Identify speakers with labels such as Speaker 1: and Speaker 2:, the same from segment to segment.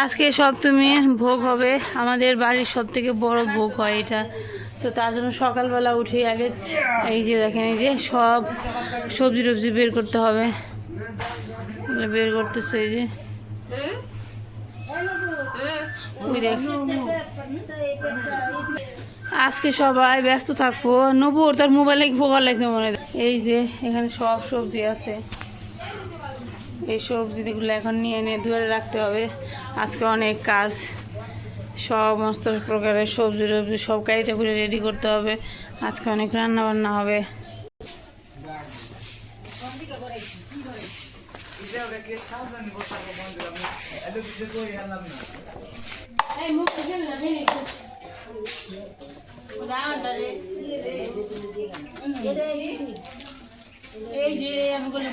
Speaker 1: আজকে সপ্তমী ভোগ হবে। আমাদের বাড়ির সব থেকে বড় ভোগ হয় এটা। তো তার জন্য সকালবেলা উঠে আগে এই যে দেখেন, এই যে সব সবজি টবজি বের করতে হবে। বের করতেছে এই যে। আজকে সবাই ব্যস্ত থাকব। নবু তার মোবাইলে ভোগার লাগছে মনে এই যে এখানে সব সবজি আছে। এই সবজিগুলো এখন নিয়ে এনে ধরে রাখতে হবে। আজকে অনেক কাজ, সমস্ত প্রকারের সবজি টবজি সব কাজটাগুলো রেডি করতে হবে। আজকে অনেক রান্না বান্না হবে। এই যে আমি বললাম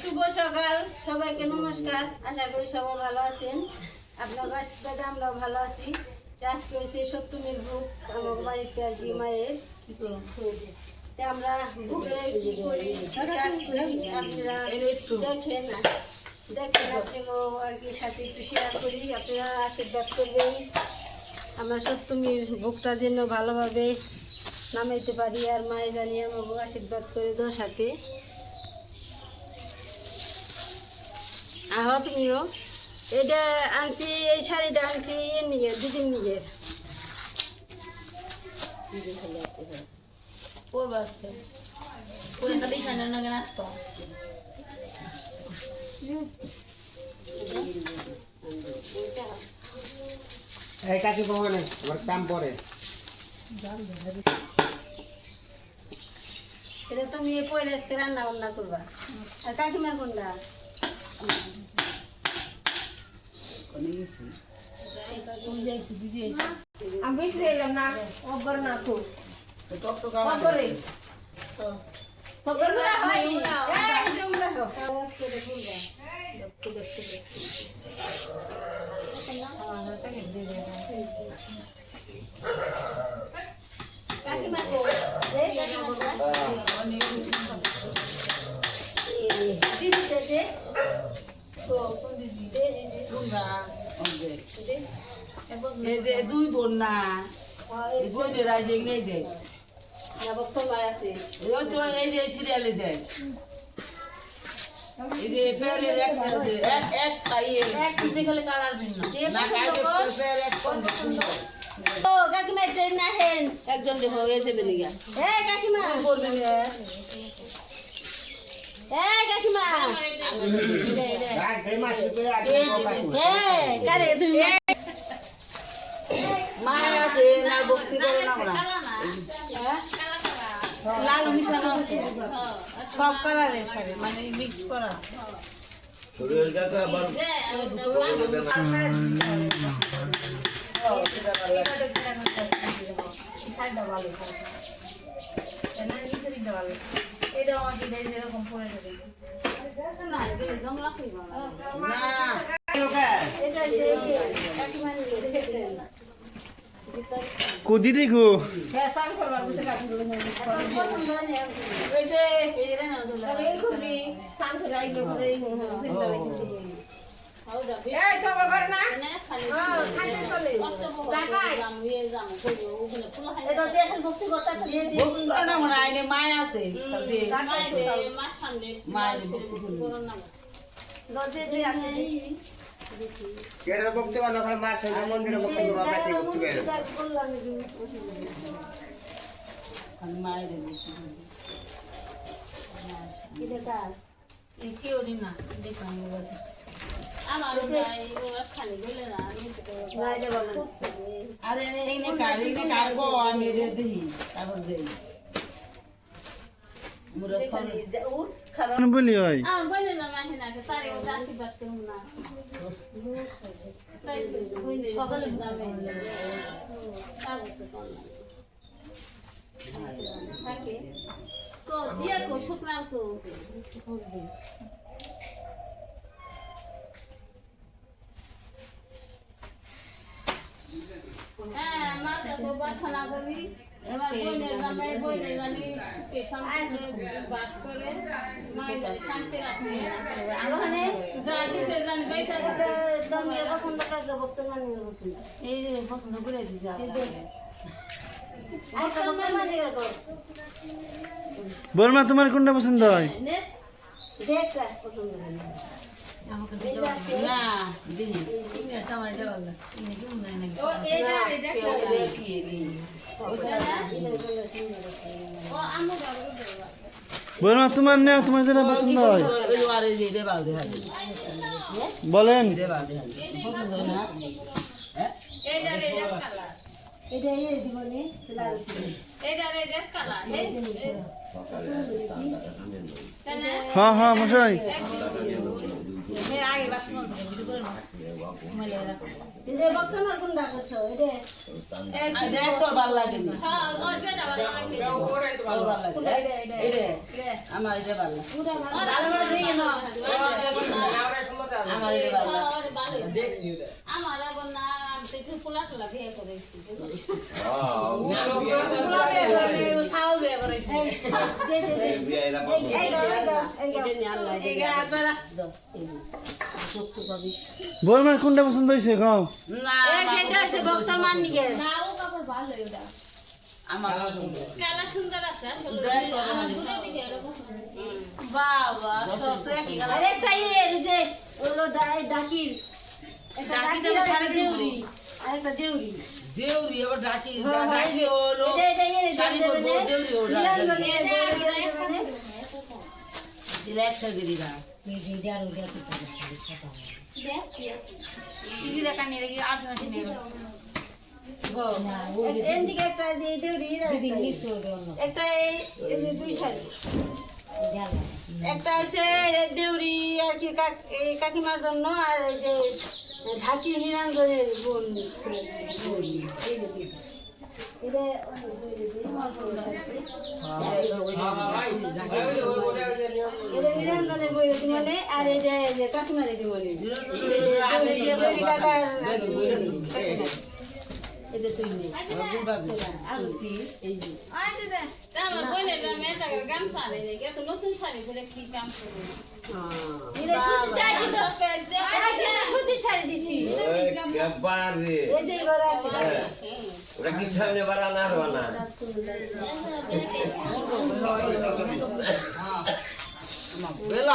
Speaker 2: শুভ সকাল সবাইকে নমস্কার। আশা করি সবাই ভালো আছেন। আপনার আশীর্বাদে আমরাও ভালো আছি। আজকে হচ্ছে সপ্তমীর বুক আমার বাড়িতে আর কি মায়ের। তো আমরা বুকে কি করি কাজ করি আপনারা দেখেন। দেখেন আপনাকেও আর কি, সাথে করি। আশীর্বাদ করবেন। আমরা সপ্তমীর বুকটা যেন ভালোভাবে নামাইতে পারি, আর মায়ে জানি আমাকে আশীর্বাদ করে দাও সাথে আহ, তুমিও? এটা আনছি, এই শাড়িটা আনছি, এর নিয়ে দুদিন নিয়ে
Speaker 1: পড়ব আজকে। পরে খালি সামনের নগে
Speaker 3: এই কাছে পাবো না, আমার কাম পরে।
Speaker 2: এটা তুমি এই পরে আজকে রান্না বান্না করবা। আর কাকিমার কোনটা? আমি এলাম না। অগর না তো এই
Speaker 1: যে দুই বোন না বোনেরা যে যে। ওই তো এই যে সিরিয়ালে যায় এই যে। পেয়ারের এক এক এক পাইয়ে এক টিপে খেলে কালার ভিন্ন। না কাইতে পেয়ার এক সঙ্গে
Speaker 2: ও কাকিমা ট্রেন না হেন
Speaker 1: একজন বেরিয়ে
Speaker 2: এই কাকিমা।
Speaker 1: বলবেন
Speaker 2: কাকিমা। কারে তুমি
Speaker 1: মায় আছে না ভক্তি করে না। লাল মিশানো আছে সব কালারের শাড়ি মানে মিক্স করা না
Speaker 4: কুদি দেখো
Speaker 1: হ্যাঁ মনে মায় আছে
Speaker 3: কেডার ভক্তি করো ওখানে মাছ আছে, মন্দিরে ভক্তি করো, আমরা সেই ভক্তি
Speaker 1: আরে এই কার? এই নে কার গো আমি রে তারপর যাই
Speaker 4: বলি হয়।
Speaker 2: জমিয়ে পছন্দ করলে বর্তমানে পছন্দ
Speaker 1: এই যে পছন্দ করে দিছে
Speaker 2: আচ্ছা
Speaker 4: বর্মা তোমার কোনটা পছন্দ হয়?
Speaker 1: না
Speaker 4: বর্মা তোমার নেও তোমার যেটা পছন্দ হয়। বলেন। হ্যাঁ হ্যাঁ মশাই।
Speaker 2: করছ এটা
Speaker 1: ভালো আমার এটা ভালো আমার
Speaker 5: আমার আবার না আমি একটু পোলা টোলা বিয়ে করেছি।
Speaker 1: সাউল বিয়ে
Speaker 4: বর্মার কোনটা পছন্দ হয়েছে
Speaker 2: আরেকটা ইয়ে ডাকির। একটা
Speaker 1: ডাকির
Speaker 2: ডাকির
Speaker 1: তো
Speaker 2: আর
Speaker 1: সারাদিন
Speaker 2: দেউরি। আরেকটা দেউরি।
Speaker 1: দেউরি এবার ডাকি
Speaker 2: হ্যাঁ, হ্যাঁ,
Speaker 1: ডাকি হলো শাড়ি
Speaker 2: দেউরি
Speaker 1: দেউরি দিদি আট মাসে নিয়ে গেছে
Speaker 2: এদিকে একটা হচ্ছে দেউরি আর কি কাকিমার জন্য আর এই যে ঢাকি নিরঞ্জনের বোন দেউরি। এই যে দুইটা। এটা অনেক দেউরি দিয়ে অল্প শাড়ি। এটা নিরঞ্জনের বই দিমনে আর এটা কাকিমার দিমনে দেউরি এটা তুই নে। আরতি এই যে।
Speaker 5: ওই যে। পারে নতুন শাড়ি পরে কি কাম করবে?
Speaker 2: এটা সুতি চাই তো এটা কিন্তু সুতি শাড়ি দিছি।
Speaker 3: বারে
Speaker 2: এই যে ঘরে আছে
Speaker 3: ওটা কি সামনে বাড়া না আর না
Speaker 1: বেলা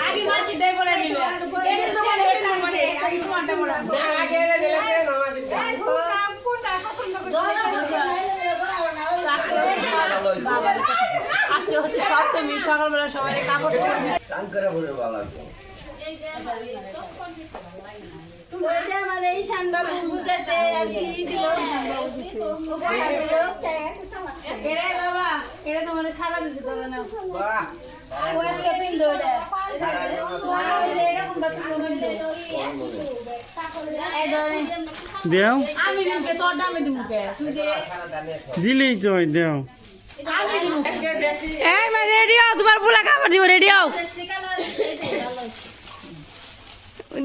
Speaker 1: আগে মাসি দেয় বলে নিলে মানে আজকে হচ্ছে সকালবেলা সবাই কাপড়
Speaker 4: দেও। দিলেই তো দেও।
Speaker 1: এই মা রেডি তোমার পোলা কাপড় দিব রেডি হও।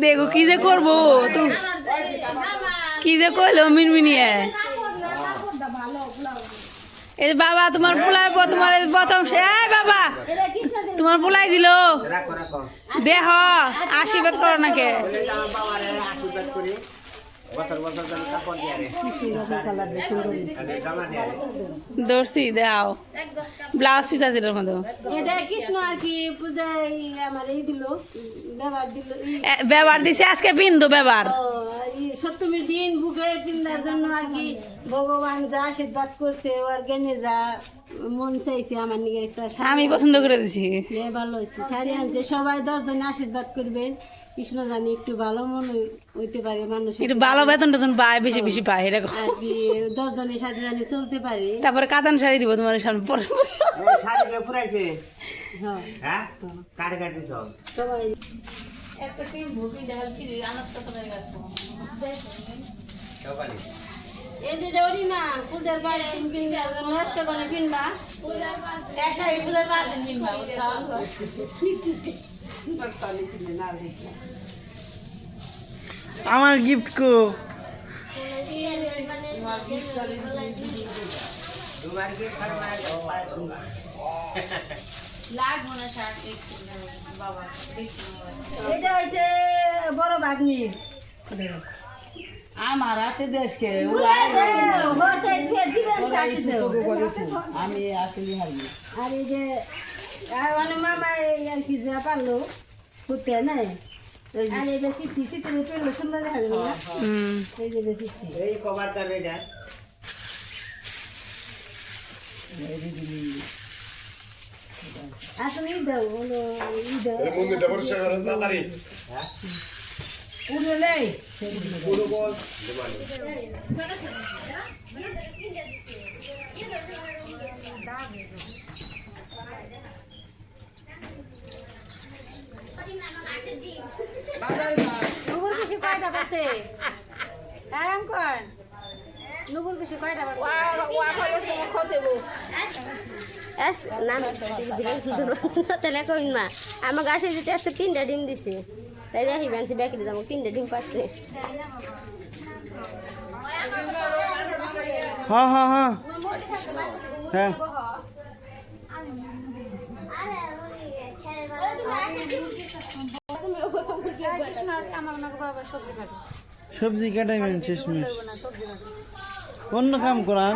Speaker 1: দেখো কি যে করব? কি যে কইলো মিনমিনিয়ে? এই বাবা তোমার পোলাই তোমার প্রথম সে এই বাবা তোমার পোলাই দিল। দেহ আশীর্বাদ করো নাকে। দর্শি দাও। ব্লাউজ পিস আছে এটার মধ্যে।
Speaker 2: এটা কৃষ্ণ আর কি পূজায় আমার এই দিল ব্যবহার দিল
Speaker 1: ব্যবহার দিছে আজকে বিন্দু ব্যবহার।
Speaker 2: সপ্তমীর দিন বুকে পিন্দার জন্য আর কি ভগবান যা আশীর্বাদ করছে ওর গেনে যা মন চাইছে আমার নিকে একটা
Speaker 1: আমি পছন্দ করে দিছি।
Speaker 2: ভালো হয়েছে। শাড়ি আনছে সবাই দশজনে আশীর্বাদ করবেন কৃষ্ণ জানি একটু ভালো মন হই- হইতে পারে মানুষ
Speaker 1: একটু ভালো বেতন টেতন পায় বেশি বেশি পায় এরকম।
Speaker 2: দশজনের সাথে জানি চলতে পারে।
Speaker 1: তারপরে কাতান শাড়ি দিব তোমার সামনে পরে
Speaker 3: শাড়ি কে ফুরাইছে?
Speaker 2: হ্যাঁ।
Speaker 3: হ্যাঁ? কাটে কাটে সব
Speaker 2: সবাই
Speaker 3: সকালে
Speaker 2: এই যে ররিমা পূজার পাঁচ দিন কিনবা কিনবা। পূজার পাঁচ দিন কিনবা
Speaker 4: আমার গিফট কো?
Speaker 2: বড়
Speaker 6: আমার হাতে দেশকে আমি আসলে হারিয়ে।
Speaker 2: আর এই যে মানে মামা এই আর কি যা পারল ফুটতে নাই আর এই যে চিঠি চিঠি পেল সুন্দর দেখা যাবে না
Speaker 1: হুম
Speaker 2: এই যে চিঠি
Speaker 3: এই কভারটা রেডা
Speaker 2: আর তুমি দাও হলো ই দাও
Speaker 7: মন্দিরটা পরিষ্কার করেন তাড়াতাড়ি
Speaker 6: উড়ে নেই
Speaker 3: পুরো বল
Speaker 2: নুপুর বেশি কয়টা পাচ্ছে আরাম কর নুপুর বেশি কয়টা পাচ্ছে
Speaker 8: কইন মা? আমার গাছে যেতে তিনটা ডিম দিছে। তাই দেখি বানছি ব্যাকে যাব তিনটা ডিম পাচ্ছে।
Speaker 4: হ্যাঁ। হ্যাঁ হ্যাঁ হ্যাঁ
Speaker 2: কৃষ্ণ আজকে আমার ওনাকে বাবা সবজি কাটো
Speaker 4: সবজি কাটাইবেন শেষমেশ।
Speaker 2: না সবজি কাটো
Speaker 4: অন্য কাম করান।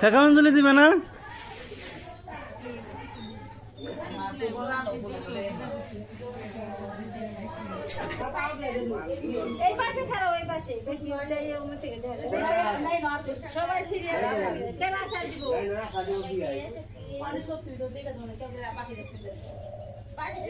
Speaker 4: কাকা অঞ্জলি দিবে না?
Speaker 2: এই পাশে খারাপ এই পাশে দেখি দেখা সবাই সিরিয়াল কেন আসার দিব पैसे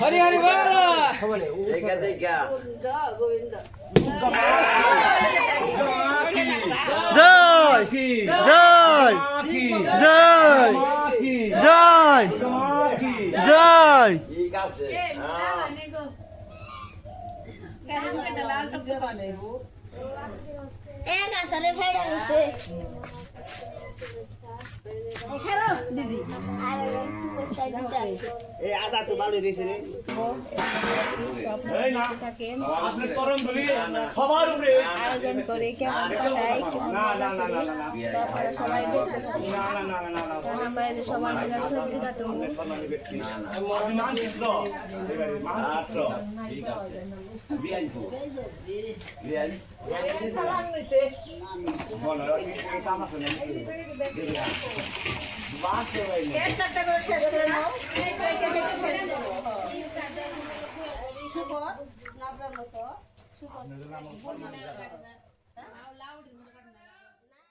Speaker 6: হরি হরি বল
Speaker 3: দেখা
Speaker 4: জয় জয় জয় জয় জয়
Speaker 2: দিদি?
Speaker 3: এই আদা তো ভালো রয়েছে রে।
Speaker 8: আয়োজন করে কেমন কাটায়
Speaker 3: না না না না না
Speaker 8: তারপরে সবাই দেখতেছে
Speaker 3: না না না না না
Speaker 8: আমার বাইরে সবার মিলে সবজি কাটো
Speaker 2: সুপর নাচার মতো সুপর